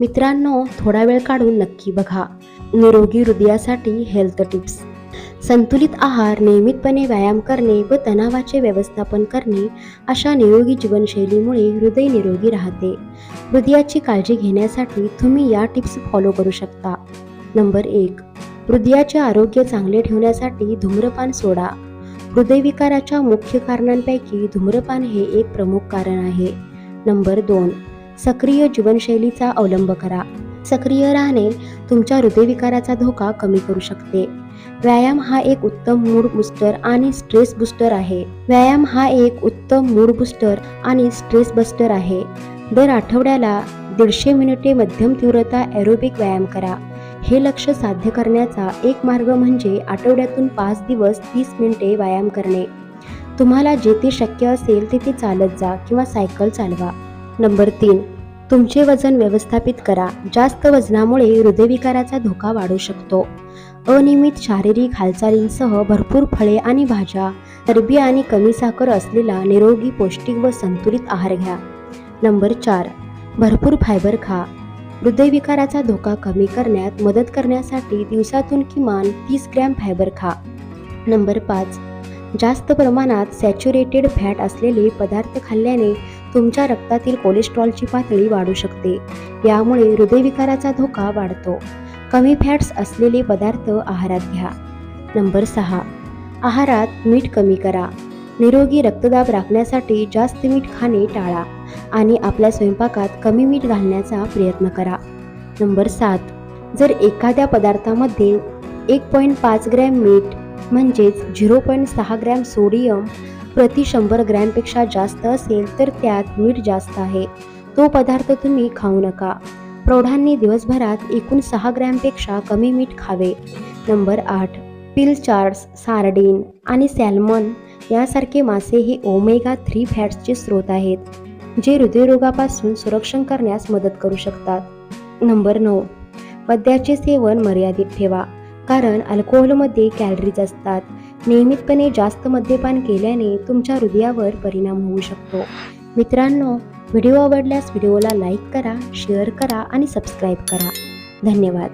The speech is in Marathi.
मित्रांनो थोडा वेळ काढून नक्की बघा. निरोगी हृदयासाठी हेल्थ टिप्स संतुलित आहार नियमितपणे व्यायाम करणे व तणावाचे व्यवस्थापन करणे अशा निरोगी जीवनशैलीमुळे हृदय निरोगी राहते. हृदयाची काळजी घेण्यासाठी तुम्ही या टिप्स फॉलो करू शकता. नंबर एक. हृदयाचे आरोग्य चांगले ठेवण्यासाठी धूम्रपान सोडा. हृदयविकाराच्या मुख्य कारणांपैकी धूम्रपान हे एक प्रमुख कारण आहे. नंबर दोन. सक्रिय जीवनशैलीचा अवलंब करा. सक्रिय राहणे तुमच्या हृदयविकाराचा धोका कमी करू शकते. व्यायाम हा एक उत्तम मूड बुस्टर आणि स्ट्रेस बुस्टर आहे. व्यायाम हा एक उत्तम मूड बुस्टर आणि स्ट्रेस बस्टर आहे. दर आठवड्याला दीडशे मिनिटे मध्यम तीव्रता एरोबिक व्यायाम करा. हे लक्ष साध्य करण्याचा एक मार्ग म्हणजे आठवड्यातून पाच दिवस तीस मिनिटे व्यायाम करणे. तुम्हाला जेथे शक्य असेल तेथे चालत जा किंवा सायकल चालवा. नंबर तीन तुमचे वजन व्यवस्थापित करा. जास्त वजनामुळे हृदयविकाराचा धोका वाढू शकतो. अनियमित शारीरिक हालचालींसह भरपूर फळे आणि भाज्या चरबी आणि कमी साखर असलेला निरोगी पौष्टिक व संतुलित आहार घ्या. नंबर चार भरपूर फायबर खा. हृदयविकाराचा धोका कमी करण्यात मदत करण्यासाठी दिवसातून किमान तीस ग्रॅम फायबर खा. नंबर पाच जास्त प्रमाणात सॅच्युरेटेड फॅट असलेले पदार्थ खाल्ल्याने तुमच्या रक्तातील कोलेस्ट्रॉलची पातळी वाढू शकते. यामुळे हृदयविकाराचा धोका वाढतो. कमी फॅट्स असलेले पदार्थ आहारात घ्या. नंबर सहा. आहारात मीठ कमी करा. निरोगी रक्तदाब राखण्यासाठी जास्त मीठ खाणे टाळा आणि आपल्या स्वयंपाकात कमी मीठ घालण्याचा प्रयत्न करा. नंबर सात. जर एखाद्या पदार्थामध्ये एक पॉईंट पाच ग्रॅम मीठ म्हणजेच झिरो पॉईंट सहा ग्रॅम सोडियम प्रति शंभर ग्रॅमपेक्षा जास्त असेल तर त्यात मीठ जास्त आहे. तो पदार्थ तुम्ही खाऊ नका. प्रौढांनी दिवसभरात एकूण सहा ग्रॅमपेक्षा कमी मीठ खावे. नंबर आठ. पिल चार्ट्स सार्डिन आणि सॅल्मन यासारखे मासे हे ओमेगा थ्री फॅट्सचे स्रोत आहेत जे हृदयरोगापासून संरक्षण करण्यास मदत करू शकतात. नंबर नऊ. मद्याचे सेवन मर्यादित ठेवा कारण अल्कोहोलमध्ये कॅलरीज असतात. नियमितपणे जास्त मद्यपान केल्याने तुमच्या हृदयावर परिणाम होऊ शकतो. मित्रांनो व्हिडिओ आवडल्यास व्हिडिओला लाईक करा शेअर करा आणि सबस्क्राईब करा. धन्यवाद.